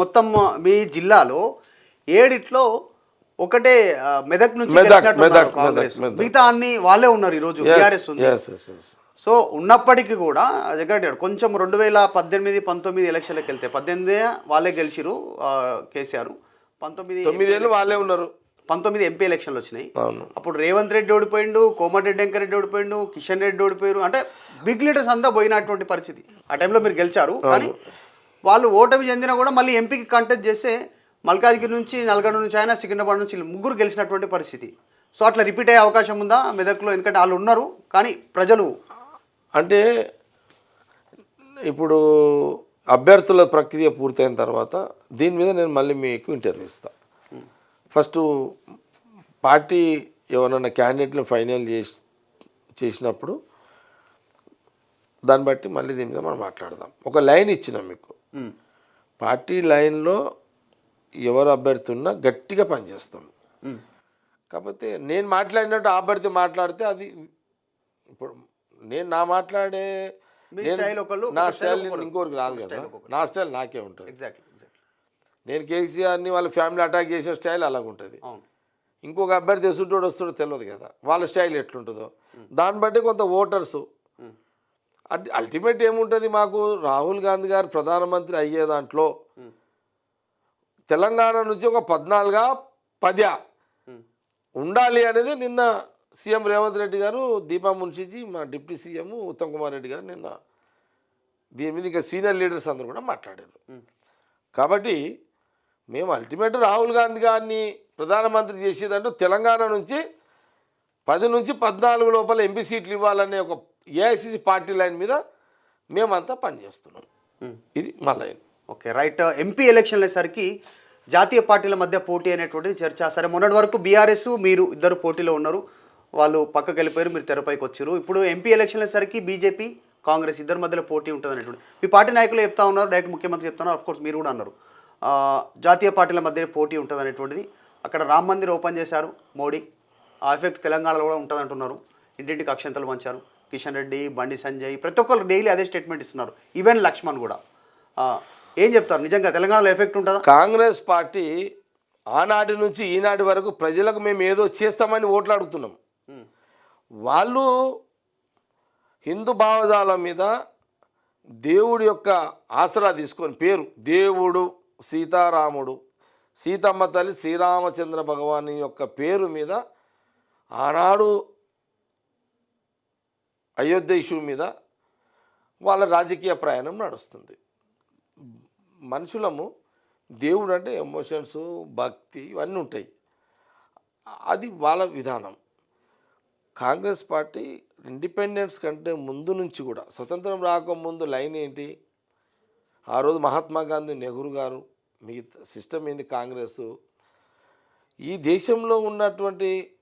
మొత్తం మీ జిల్లాలో ఏడిట్లో ఒకటే మెదక్ నుంచి. మిగతా అన్ని వాళ్ళే ఉన్నారు ఈ రోజు టీఆర్ఎస్ ఉంది. ఎస్ ఎస్ ఎస్ సో ఉన్నప్పటికీ కూడా జగ్గారెడ్డి గారు కొంచెం రెండు వేల పద్దెనిమిది పంతొమ్మిది ఎలక్షన్లకు వెళ్తే పద్దెనిమిది వాళ్ళే గెలిచిరు కేసీఆర్. పంతొమ్మిది తొమ్మిదేళ్ళు వాళ్ళే ఉన్నారు. పంతొమ్మిది ఎంపీ ఎలక్షన్లు వచ్చినాయి. అప్పుడు రేవంత్ రెడ్డి ఓడిపోయిండు కోమటిరెడ్డి వెంకరెడ్డి ఓడిపోయిండు కిషన్ రెడ్డి ఓడిపోయారు. అంటే బిగ్ లీడర్స్ అంతా పోయినటువంటి పరిస్థితి. ఆ టైంలో మీరు గెలిచారు కానీ వాళ్ళు ఓటమి చెందినా కూడా మళ్ళీ ఎంపీకి కంటెస్ట్ చేస్తే మల్కాజ్గిరి నుంచి నల్గొండ నుంచి అయినా సికింద్రాబాద్ నుంచి ముగ్గురు గెలిచినటువంటి పరిస్థితి. సో అట్లా రిపీట్ అయ్యే అవకాశం ఉందా? మెదక్లో ఎందుకంటే వాళ్ళు ఉన్నారు కానీ ప్రజలు అంటే ఇప్పుడు అభ్యర్థుల ప్రక్రియ పూర్తయిన తర్వాత దీని మీద నేను మళ్ళీ మీకు ఇంటర్వ్యూ ఇస్తాను ఫస్ట్ పార్టీ ఎవరైనా క్యాండిడేట్ని ఫైనల్ చేసి చేసినప్పుడు దాన్ని బట్టి మళ్ళీ దీని మీద మనం మాట్లాడదాం. ఒక లైన్ ఇచ్చినాం మీకు. పార్టీ లైన్లో ఎవరు అభ్యర్థి ఉన్నా గట్టిగా పనిచేస్తాం. కాకపోతే నేను మాట్లాడినట్టు ఆ అభ్యర్థి మాట్లాడితే అది ఇప్పుడు నేను నా మాట్లాడే నా స్టైల్. ఇంకోరికి రాదు కదా నా స్టైల్ నాకే ఉంటుంది. నేను కేసీఆర్ని వాళ్ళ ఫ్యామిలీ అటాక్ చేసే స్టైల్ అలాగ ఉంటుంది ఇంకొక అభ్యర్థి ఎసుంటోడు వస్తాడో తెలియదు కదా. వాళ్ళ స్టైల్ ఎట్లుంటుందో. దాన్ని బట్టి కొంత ఓటర్స్ అల్టిమేట్ ఏముంటుంది మాకు? రాహుల్ గాంధీ గారు ప్రధానమంత్రి అయ్యే దాంట్లో తెలంగాణ నుంచి ఒక పద్నాలుగా పద్యా ఉమ్, ఉండాలి అనేది నిన్న సీఎం రేవంత్ రెడ్డి గారు దీపా మున్షిజీ మా డిప్యూటీ సీఎం ఉత్తమ్ కుమార్ రెడ్డి గారు నిన్న దీని మీద ఇంకా సీనియర్ లీడర్స్ అందరూ కూడా మాట్లాడారు. కాబట్టి మేము అల్టిమేట్ రాహుల్ గాంధీ గారిని ప్రధానమంత్రి చేసేదంటూ తెలంగాణ నుంచి పది నుంచి పద్నాలుగు లోపల ఎంపీ సీట్లు ఇవ్వాలనే ఒక ఏఐసిసి పార్టీ లైన్ మీద మేమంతా పనిచేస్తున్నాం. ఇది మా లైన్. Okay right. ఎంపీ ఎలక్షన్ల సరికి జాతీయ పార్టీల మధ్య పోటీ అనేటువంటిది చర్చ. సరే మొన్నటి వరకు బీఆర్ఎస్ మీరు ఇద్దరు పోటీలో ఉన్నారు. వాళ్ళు పక్కకి వెళ్ళిపోయారు మీరు తెరపైకి వచ్చారు. ఇప్పుడు ఎంపీ ఎలక్షన్ల సరికి బీజేపీ కాంగ్రెస్ ఇద్దరి మధ్యలో పోటీ ఉంటుంది అనేటువంటి. మీ పార్టీ నాయకులు చెప్తా ఉన్నారు డైరెక్ట్ ముఖ్యమంత్రి చెప్తున్నారు కోర్స్ మీరు కూడా అన్నారు. జాతీయ పార్టీల మధ్య పోటీ ఉంటుంది అనేటువంటిది. అక్కడ రామ్ మందిర్ ఓపెన్ చేశారు మోడీ. ఆ ఎఫెక్ట్ తెలంగాణలో కూడా ఉంటుంది అంటున్నారు ఇంటింటికి అక్షంతలు పంచారు. కిషన్ రెడ్డి బండి సంజయ్ ప్రతి ఒక్కరు డైలీ అదే స్టేట్మెంట్ ఇస్తున్నారు. ఈవెన్ లక్ష్మణ్ కూడా. ఏం చెప్తారు? నిజంగా తెలంగాణలో ఎఫెక్ట్ ఉంటుందా? కాంగ్రెస్ పార్టీ ఆనాటి నుంచి ఈనాటి వరకు ప్రజలకు మేము ఏదో చేస్తామని ఓట్లు అడుగుతున్నాం వాళ్ళు హిందూ భావజాలం మీద దేవుడి యొక్క ఆసరా తీసుకొని పేరు దేవుడు సీతారాముడు సీతమ్మ తల్లి శ్రీరామచంద్ర భగవాన్ యొక్క పేరు మీద ఆనాడు అయోధ్య ఇష్యూ మీద వాళ్ళ రాజకీయ ప్రయాణం నడుస్తుంది. మనుషులము దేవుడు అంటే ఎమోషన్స్ భక్తి ఇవన్నీ ఉంటాయి. అది వాళ్ళ విధానం. కాంగ్రెస్ పార్టీ ఇండిపెండెన్స్ కంటే ముందు నుంచి కూడా స్వతంత్రం రాకముందు లైన్ ఏంటి? ఆ రోజు మహాత్మా గాంధీ నెహ్రూ గారు మిగతా సిస్టమ్ ఏంది కాంగ్రెస్? ఈ దేశంలో ఉన్నటువంటి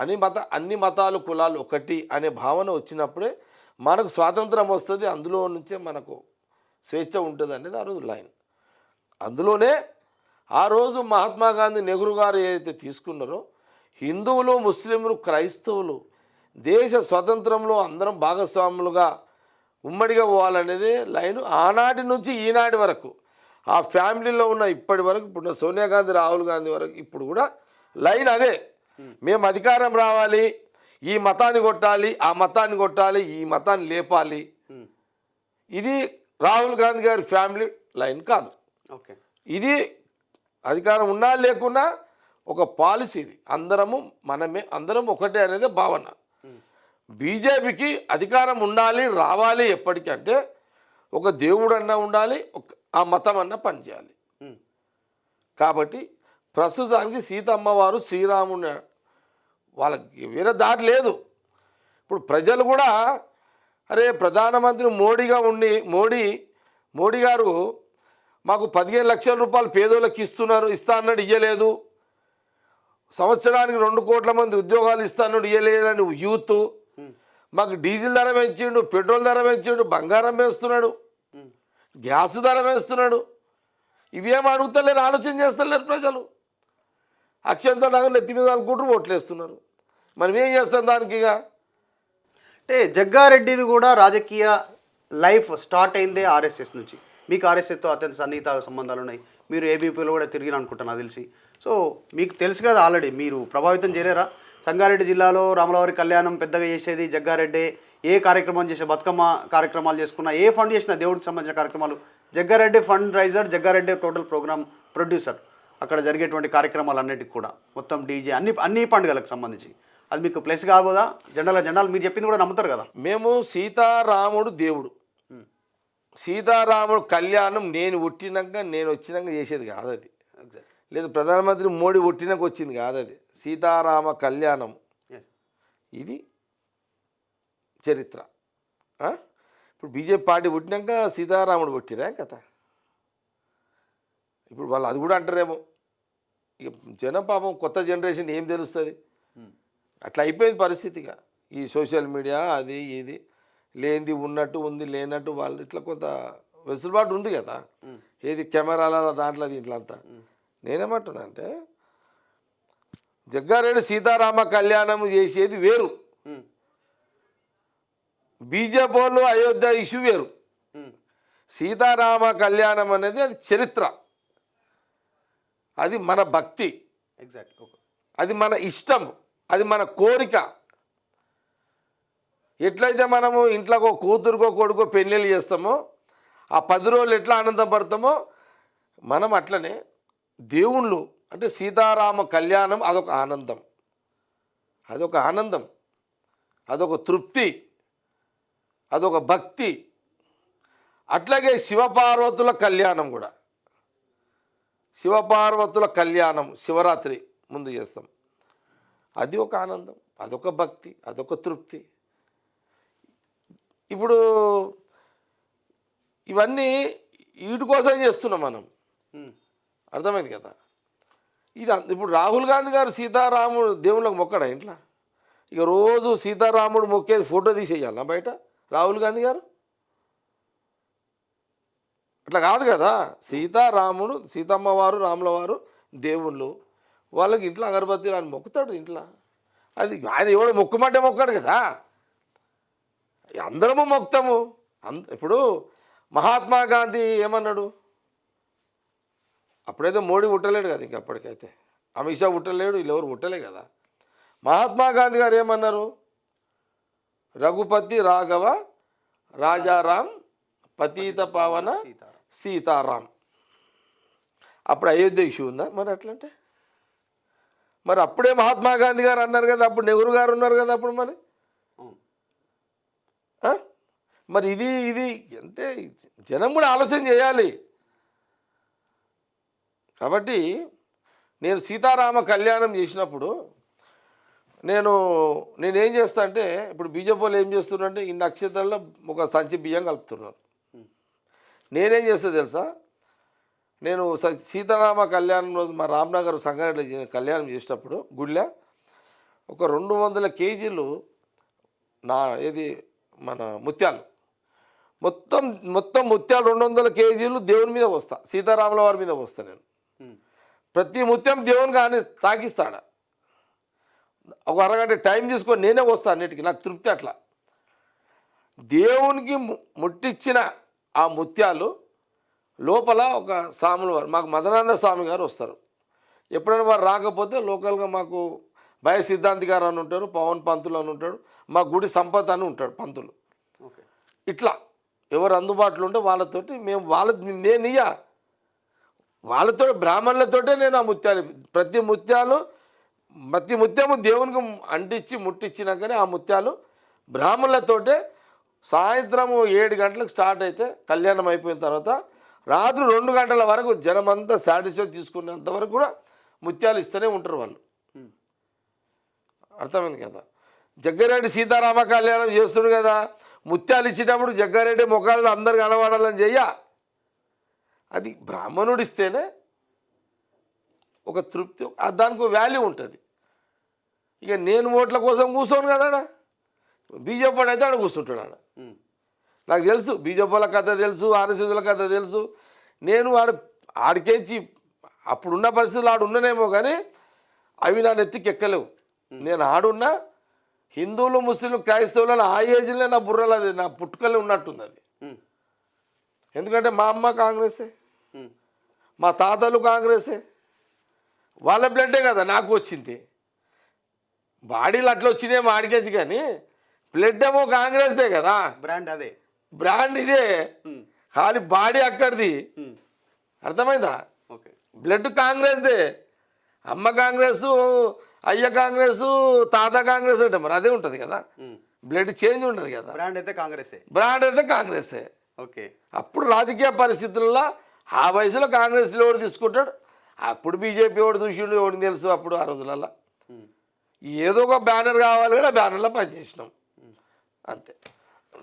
అన్ని మత అన్ని మతాలు కులాలు ఒకటి అనే భావన వచ్చినప్పుడే మనకు స్వాతంత్రం వస్తుంది. అందులో నుంచే మనకు స్వేచ్ఛ ఉంటుంది అనేది ఆ రోజు లైన్. అందులోనే ఆ రోజు మహాత్మా గాంధీ నెహ్రూ గారు ఏదైతే తీసుకున్నారో హిందువులు ముస్లింలు క్రైస్తవులు దేశ స్వతంత్రంలో అందరం భాగస్వాములుగా ఉమ్మడిగా పోవాలనేది లైన్. ఆనాటి నుంచి ఈనాటి వరకు ఆ ఫ్యామిలీలో ఉన్న ఇప్పటి వరకు ఇప్పుడు సోనియా గాంధీ రాహుల్ గాంధీ వరకు ఇప్పుడు కూడా లైన్ అదే. మేము అధికారం రావాలి ఈ మతాన్ని కొట్టాలి ఆ మతాన్ని కొట్టాలి ఈ మతాన్ని లేపాలి. ఇది రాహుల్ గాంధీ గారి ఫ్యామిలీ లైన్ కాదు. ఓకే. ఇది అధికారం ఉన్నా లేకున్నా ఒక పాలసీ ఇది. అందరము మనమే అందరం ఒకటే అనేది భావన. బీజేపీకి అధికారం ఉండాలి రావాలి ఎప్పటికంటే ఒక దేవుడు అన్నా ఉండాలి ఆ మతం అన్నా పనిచేయాలి కాబట్టి ప్రస్తుతానికి సీతమ్మవారు శ్రీరాముని వాళ్ళకి వేరే దారి లేదు. ఇప్పుడు ప్రజలు కూడా అరే ప్రధానమంత్రి మోడీగా ఉండి మోడీ మోడీ గారు మాకు పదిహేను లక్షల రూపాయలు పేదోళ్ళకి ఇస్తున్నారు ఇస్తా అన్నాడు ఇయ్యలేదు. సంవత్సరానికి రెండు కోట్ల మంది ఉద్యోగాలు ఇస్తాడు ఇయ్యలేదని యూత్. మాకు డీజిల్ ధర పెంచిండు పెట్రోల్ ధర పెంచిండు బంగారం వేస్తున్నాడు. గ్యాస్ ధర వేస్తున్నాడు. ఇవేం అడుగుతలేరు ఆలోచన చేస్తలేరు ప్రజలు. అక్షంత నగర్ నెత్తి మీద అనుకుంటూ ఓట్లేస్తున్నారు. మనం ఏం చేస్తాం దానికి ఇక? అంటే జగ్గారెడ్డిది కూడా రాజకీయ లైఫ్ స్టార్ట్ అయిందే ఆర్ఎస్ఎస్ నుంచి. మీకు ఆర్ఎస్ఎస్తో అత్యంత సన్నిహిత సంబంధాలు ఉన్నాయి. మీరు ఏబీపీలో కూడా తిరిగిన అనుకుంటున్నా నాకు తెలిసి. సో మీకు తెలుసు కదా ఆల్రెడీ మీరు ప్రభావితం చేయలేరా? సంగారెడ్డి జిల్లాలో రామలవారి కళ్యాణం పెద్దగా చేసేది జగ్గారెడ్డి. ఏ కార్యక్రమం చేసే బతుకమ్మ కార్యక్రమాలు చేసుకున్నా ఏ ఫండ్ చేసినా దేవుడికి సంబంధించిన కార్యక్రమాలు. Jaggareddy fund raiser Jaggareddy total program producer. అక్కడ జరిగేటువంటి కార్యక్రమాలు అన్నిటికి కూడా. మొత్తం డీజే అన్ని అన్ని పండుగలకు సంబంధించి. అది మీకు ప్లస్ కాబోదా? జెండాల జెండాలు మీరు చెప్పింది కూడా నమ్ముతారు కదా. మేము సీతారాముడు దేవుడు. సీతారాముడు కళ్యాణం నేను పుట్టినాక నేను వచ్చినాక చేసేది కాదు అది. లేదు ప్రధానమంత్రి మోడీ పుట్టినాక వచ్చింది కాదు అది. సీతారామ కళ్యాణం. ఇది చరిత్ర? ఇప్పుడు బీజేపీ పార్టీ పుట్టినాక సీతారాముడు పుట్టిరా కథ? ఇప్పుడు వాళ్ళు అది కూడా అంటారేమో. ఇక జనం పాపం కొత్త జనరేషన్ ఏం తెలుస్తుంది? అట్లా అయిపోయింది పరిస్థితిగా. ఈ సోషల్ మీడియా అది ఇది. లేనిది ఉన్నట్టు ఉంది లేనట్టు వాళ్ళు ఇట్లా కొంత వెసులుబాటు ఉంది కదా. ఏది కెమెరాల దాంట్లో దీంట్లో అంతా. నేనేమంటున్నా అంటే జగ్గారెడ్డి సీతారామ కళ్యాణం చేసేది వేరు. బీజేపీ వాళ్ళు అయోధ్య ఇష్యూ వేరు. సీతారామ కళ్యాణం అనేది అది చరిత్ర. అది మన భక్తి. ఎగ్జాక్ట్ అది మన ఇష్టం. అది మన కోరిక. ఎట్లయితే మనము ఇంట్లో ఒక కూతురుకో కొడుకో పెళ్ళిళ్ళు చేస్తామో ఆ పది రోజులు ఎట్లా ఆనందపడతామో మనం అట్లనే దేవుళ్ళు అంటే సీతారామ కళ్యాణం అదొక ఆనందం. అదొక ఆనందం. అదొక తృప్తి. అదొక భక్తి. అట్లాగే శివపార్వతుల కళ్యాణం కూడా. శివపార్వతుల కళ్యాణం శివరాత్రి ముందు చేస్తాం. అది ఒక ఆనందం అదొక భక్తి అదొక తృప్తి. ఇప్పుడు ఇవన్నీ వీటి కోసం చేస్తున్నాం మనం. అర్థమైంది కదా? ఇది ఇప్పుడు రాహుల్ గాంధీ గారు సీతారాముడు దేవుళ్ళకి మొక్కడా ఇంట్లో? ఇక రోజు సీతారాముడు మొక్కేది ఫోటో తీసేయాలా బయట రాహుల్ గాంధీ గారు? అట్లా కాదు కదా. సీతారాముడు సీతమ్మవారు రాములవారు దేవుళ్ళు వాళ్ళకి ఇంట్లో అగరబత్తి ఆయన మొక్కుతాడు ఇంట్లో. అది ఆయన ఎవడు మొక్కుమంటే మొక్కాడు కదా. అందరము మొక్తాము. అంద ఇప్పుడు మహాత్మా గాంధీ ఏమన్నాడు? అప్పుడైతే మోడీ పుట్టలేడు కదా ఇంక అప్పటికైతే. అమిత్ షా పుట్టలేడు వీళ్ళెవరు పుట్టలే కదా. మహాత్మా గాంధీ గారు ఏమన్నారు? రఘుపతి రాఘవ రాజారాం పతీత పావన సీతారాం. అప్పుడు అయోధ్య ఇష్యూ ఉందా? మరి అట్లంటే? మరి అప్పుడే మహాత్మా గాంధీ గారు అన్నారు కదా అప్పుడు నెహ్రూ గారు ఉన్నారు కదా అప్పుడు మరి? మరి ఇది ఇది అంటే జనం కూడా ఆలోచన చేయాలి. కాబట్టి నేను సీతారామ కళ్యాణం చేసినప్పుడు నేను నేనేం చేస్తా అంటే ఇప్పుడు బీజేపీ వాళ్ళు ఏం చేస్తున్నారంటే ఈ నక్షత్రాల్లో ఒక సంచి బియ్యం కలుపుతున్నారు. నేనేం చేస్తా తెలుసా? నేను స- సీతారామ కళ్యాణం రోజు మా రామ్నగర్ సంగారెడ్డి కళ్యాణం చేసేటప్పుడు గుళ్ళ ఒక రెండు వందల కేజీలు నా ఏది మన ముత్యాలు. మొత్తం మొత్తం ముత్యాలు రెండు వందల కేజీలు దేవుని మీద వస్తా సీతారాముల వారి మీద వస్తా నేను. ప్రతి ముత్యం దేవుని కానీ తాకిస్తాడా? ఒక అరగంట టైం తీసుకొని నేనే వస్తాను అన్నిటికీ. నాకు తృప్తి అట్లా. దేవునికి ము- ముట్టించిన ఆ ముత్యాలు లోపల ఒక స్వాముల వారు. మాకు మదనానంద స్వామి గారు వస్తారు. ఎప్పుడైనా వారు రాకపోతే లోకల్గా మాకు భయ సిద్ధాంతి గారు అని ఉంటారు పవన్ పంతులు అని ఉంటాడు మా గుడి సంపత్ అని ఉంటాడు పంతులు. ఇట్లా ఎవరు అందుబాటులో ఉంటే వాళ్ళతోటి మేము వాళ్ళ నేను ఇయ్య. వాళ్ళతో బ్రాహ్మణులతోటే నేను ఆ ముత్యాలు ప్రతి ముత్యాలు ప్రతి ముత్యము దేవునికి అంటించి ముట్టించినాకనే ఆ ముత్యాలు బ్రాహ్మణులతోటే సాయంత్రము ఏడు గంటలకు స్టార్ట్ అయితే కళ్యాణం అయిపోయిన తర్వాత రాత్రి రెండు గంటల వరకు జనమంతా సాటిస్ఫై తీసుకునేంత వరకు కూడా ముత్యాలు ఇస్తూనే ఉంటారు వాళ్ళు. అర్థమైంది కదా? జగ్గారెడ్డి సీతారామ కళ్యాణం చేస్తుండు కదా. ముత్యాలు ఇచ్చేటప్పుడు జగ్గారెడ్డి ముఖాలు అందరు కనబడాలని చెయ్య. అది బ్రాహ్మణుడు ఇస్తేనే ఒక తృప్తి దానికి వాల్యూ ఉంటుంది. ఇక నేను ఓట్ల కోసం కూర్చోను కదా బీజేపీ వాడు అయితే ఆడ కూర్చుంటాడు ఆడ. నాకు తెలుసు బీజేపీల కథ తెలుసు ఆర్ఎస్ఎస్ల కథ తెలుసు. నేను ఆడ ఆడికేంచి అప్పుడున్న పరిస్థితులు ఆడు ఉన్ననేమో కానీ అవి నా నెత్తికి ఎక్కలేవు. నేను ఆడున్నా హిందువులు ముస్లింలు క్రైస్తవులు ఆ ఏజ్లో నా బుర్రలో అది నా పుట్టుకలే ఉన్నట్టుంది అది. ఎందుకంటే మా అమ్మ కాంగ్రెసే. మా తాతలు కాంగ్రెసే. వాళ్ళ బ్లడ్డే కదా నాకు వచ్చింది. బాడీలు అట్లా వచ్చినాయి మాడికేసి కానీ బ్లడ్ ఏమో కాంగ్రెస్దే కదా. బ్రాండ్ అదే. బ్రాండ్ ఇదే. ఖాళీ బాడీ అక్కడిది. అర్థమైందా? ఓకే. బ్లడ్ కాంగ్రెస్దే. అమ్మ కాంగ్రెస్ అయ్య కాంగ్రెస్ తాత కాంగ్రెస్ అంటే మరి అదే ఉంటుంది కదా. బ్లడ్ చేంజ్ ఉంటుంది కదా. బ్రాండ్ అయితే కాంగ్రెసే బ్రాండ్ అయితే కాంగ్రెసే ఓకే. అప్పుడు రాజకీయ పరిస్థితుల్లో ఆ వయసులో కాంగ్రెస్లో ఎవడు తీసుకుంటాడు? అప్పుడు బీజేపీ ఎవడు చూసిండు? ఎవడికి తెలుసు అప్పుడు ఆ రోజులలో. ఏదో ఒక బ్యానర్ కావాలి కూడా బ్యానర్లో పనిచేసినాం. అంతే